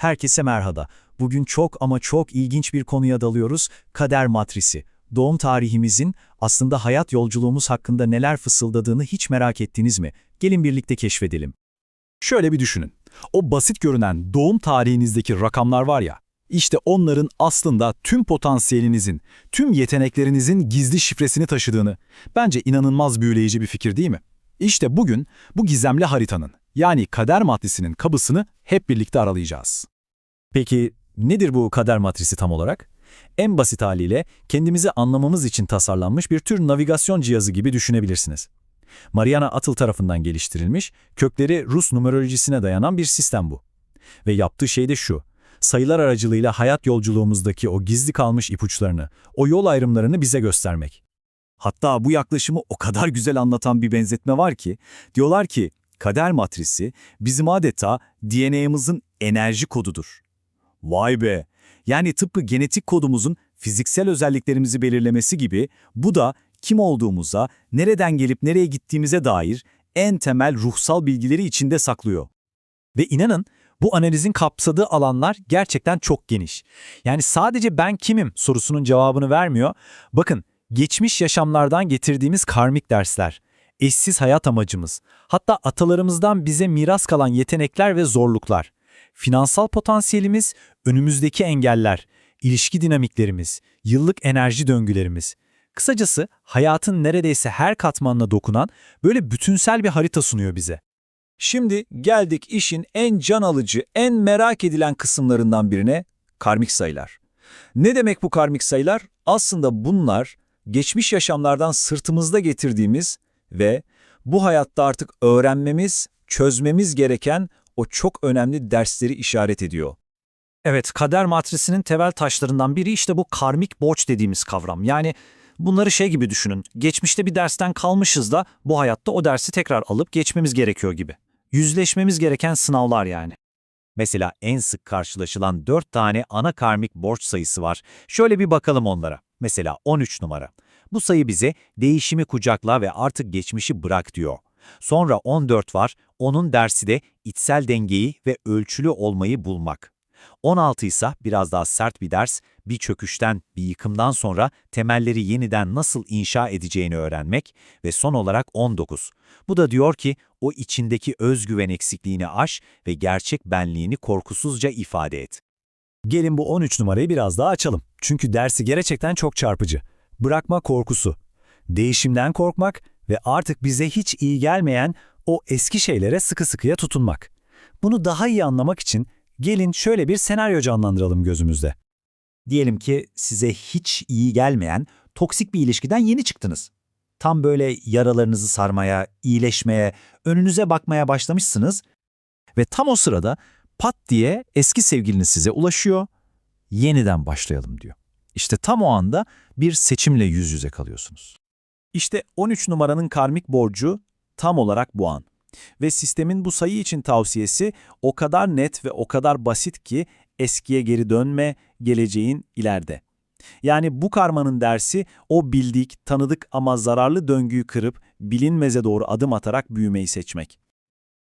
Herkese merhaba. Bugün çok ama çok ilginç bir konuya dalıyoruz. Kader matrisi. Doğum tarihimizin aslında hayat yolculuğumuz hakkında neler fısıldadığını hiç merak ettiniz mi? Gelin birlikte keşfedelim. Şöyle bir düşünün. O basit görünen doğum tarihinizdeki rakamlar var ya, işte onların aslında tüm potansiyelinizin, tüm yeteneklerinizin gizli şifresini taşıdığını, bence inanılmaz büyüleyici bir fikir değil mi? İşte bugün bu gizemli haritanın, yani kader matrisinin kabısını hep birlikte aralayacağız. Peki nedir bu kader matrisi tam olarak? En basit haliyle kendimizi anlamamız için tasarlanmış bir tür navigasyon cihazı gibi düşünebilirsiniz. Mariana Atıl tarafından geliştirilmiş, kökleri Rus numerolojisine dayanan bir sistem bu. Ve yaptığı şey de şu, sayılar aracılığıyla hayat yolculuğumuzdaki o gizli kalmış ipuçlarını, o yol ayrımlarını bize göstermek. Hatta bu yaklaşımı o kadar güzel anlatan bir benzetme var ki, diyorlar ki kader matrisi bizim adeta DNA'mızın enerji kodudur. Vay be! Yani tıpkı genetik kodumuzun fiziksel özelliklerimizi belirlemesi gibi bu da kim olduğumuza, nereden gelip nereye gittiğimize dair en temel ruhsal bilgileri içinde saklıyor. Ve inanın bu analizin kapsadığı alanlar gerçekten çok geniş. Yani sadece ben kimim sorusunun cevabını vermiyor. Bakın geçmiş yaşamlardan getirdiğimiz karmik dersler, eşsiz hayat amacımız, hatta atalarımızdan bize miras kalan yetenekler ve zorluklar, finansal potansiyelimiz, önümüzdeki engeller, ilişki dinamiklerimiz, yıllık enerji döngülerimiz. Kısacası hayatın neredeyse her katmanına dokunan böyle bütünsel bir harita sunuyor bize. Şimdi geldik işin en can alıcı, en merak edilen kısımlarından birine, karmik sayılar. Ne demek bu karmik sayılar? Aslında bunlar geçmiş yaşamlardan sırtımızda getirdiğimiz ve bu hayatta artık öğrenmemiz, çözmemiz gereken o çok önemli dersleri işaret ediyor. Evet, kader matrisinin temel taşlarından biri işte bu karmik borç dediğimiz kavram. Yani bunları şey gibi düşünün, geçmişte bir dersten kalmışız da bu hayatta o dersi tekrar alıp geçmemiz gerekiyor gibi. Yüzleşmemiz gereken sınavlar yani. Mesela en sık karşılaşılan 4 tane ana karmik borç sayısı var. Şöyle bir bakalım onlara. Mesela 13 numara. Bu sayı bize değişimi kucakla ve artık geçmişi bırak diyor. Sonra 14 var, onun dersi de içsel dengeyi ve ölçülü olmayı bulmak. 16 ise biraz daha sert bir ders, bir çöküşten, bir yıkımdan sonra temelleri yeniden nasıl inşa edeceğini öğrenmek ve son olarak 19. Bu da diyor ki o içindeki özgüven eksikliğini aş ve gerçek benliğini korkusuzca ifade et. Gelin bu 13 numarayı biraz daha açalım. Çünkü dersi gerçekten çok çarpıcı. Bırakma korkusu. Değişimden korkmak ve artık bize hiç iyi gelmeyen o eski şeylere sıkı sıkıya tutunmak. Bunu daha iyi anlamak için gelin şöyle bir senaryo canlandıralım gözümüzde. Diyelim ki size hiç iyi gelmeyen toksik bir ilişkiden yeni çıktınız. Tam böyle yaralarınızı sarmaya, iyileşmeye, önünüze bakmaya başlamışsınız ve tam o sırada pat diye eski sevgiliniz size ulaşıyor, yeniden başlayalım diyor. İşte tam o anda bir seçimle yüz yüze kalıyorsunuz. İşte 13 numaranın karmik borcu tam olarak bu an. Ve sistemin bu sayı için tavsiyesi o kadar net ve o kadar basit ki eskiye geri dönme, geleceğin ileride. Yani bu karmanın dersi o bildik, tanıdık ama zararlı döngüyü kırıp bilinmeze doğru adım atarak büyümeyi seçmek.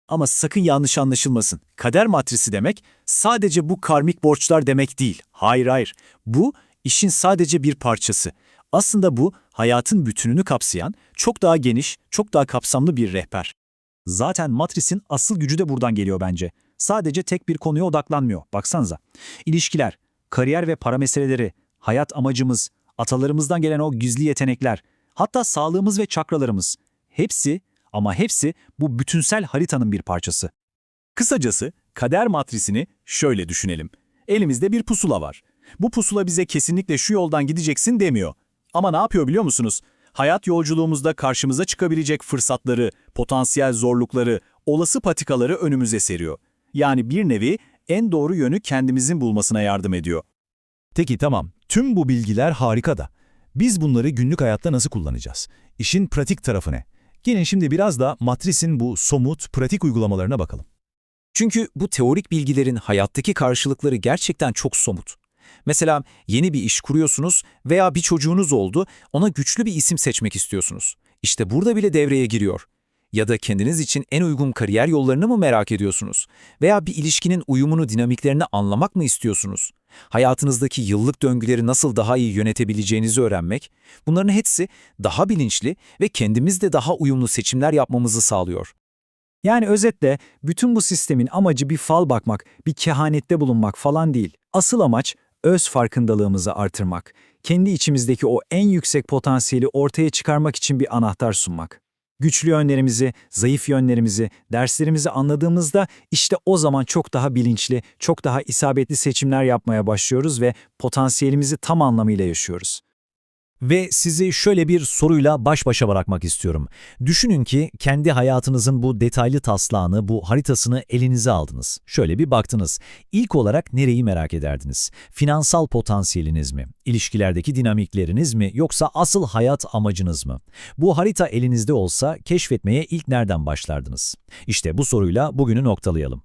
Ama sakın yanlış anlaşılmasın. Kader matrisi demek sadece bu karmik borçlar demek değil. Hayır hayır. Bu işin sadece bir parçası. Aslında bu hayatın bütününü kapsayan, çok daha geniş, çok daha kapsamlı bir rehber. Zaten matrisin asıl gücü de buradan geliyor bence. Sadece tek bir konuya odaklanmıyor. Baksanıza. İlişkiler, kariyer ve para meseleleri, hayat amacımız, atalarımızdan gelen o gizli yetenekler, hatta sağlığımız ve çakralarımız. Hepsi ama hepsi bu bütünsel haritanın bir parçası. Kısacası kader matrisini şöyle düşünelim. Elimizde bir pusula var. Bu pusula bize kesinlikle şu yoldan gideceksin demiyor. Ama ne yapıyor biliyor musunuz? Hayat yolculuğumuzda karşımıza çıkabilecek fırsatları, potansiyel zorlukları, olası patikaları önümüze seriyor. Yani bir nevi en doğru yönü kendimizin bulmasına yardım ediyor. Peki tamam, tüm bu bilgiler harika da. Biz bunları günlük hayatta nasıl kullanacağız? İşin pratik tarafı ne? Gelin şimdi biraz da matrisin bu somut, pratik uygulamalarına bakalım. Çünkü bu teorik bilgilerin hayattaki karşılıkları gerçekten çok somut. Mesela yeni bir iş kuruyorsunuz veya bir çocuğunuz oldu, ona güçlü bir isim seçmek istiyorsunuz. İşte burada bile devreye giriyor. Ya da kendiniz için en uygun kariyer yollarını mı merak ediyorsunuz? Veya bir ilişkinin uyumunu, dinamiklerini anlamak mı istiyorsunuz? Hayatınızdaki yıllık döngüleri nasıl daha iyi yönetebileceğinizi öğrenmek, bunların hepsi daha bilinçli ve kendimizle daha uyumlu seçimler yapmamızı sağlıyor. Yani özetle bütün bu sistemin amacı bir fal bakmak, bir kehanette bulunmak falan değil. Asıl amaç öz farkındalığımızı artırmak, kendi içimizdeki o en yüksek potansiyeli ortaya çıkarmak için bir anahtar sunmak. Güçlü yönlerimizi, zayıf yönlerimizi, derslerimizi anladığımızda işte o zaman çok daha bilinçli, çok daha isabetli seçimler yapmaya başlıyoruz ve potansiyelimizi tam anlamıyla yaşıyoruz. Ve sizi şöyle bir soruyla baş başa bırakmak istiyorum. Düşünün ki kendi hayatınızın bu detaylı taslağını, bu haritasını elinize aldınız. Şöyle bir baktınız. İlk olarak nereyi merak ederdiniz? Finansal potansiyeliniz mi? İlişkilerdeki dinamikleriniz mi? Yoksa asıl hayat amacınız mı? Bu harita elinizde olsa keşfetmeye ilk nereden başlardınız? İşte bu soruyla bugünü noktalayalım.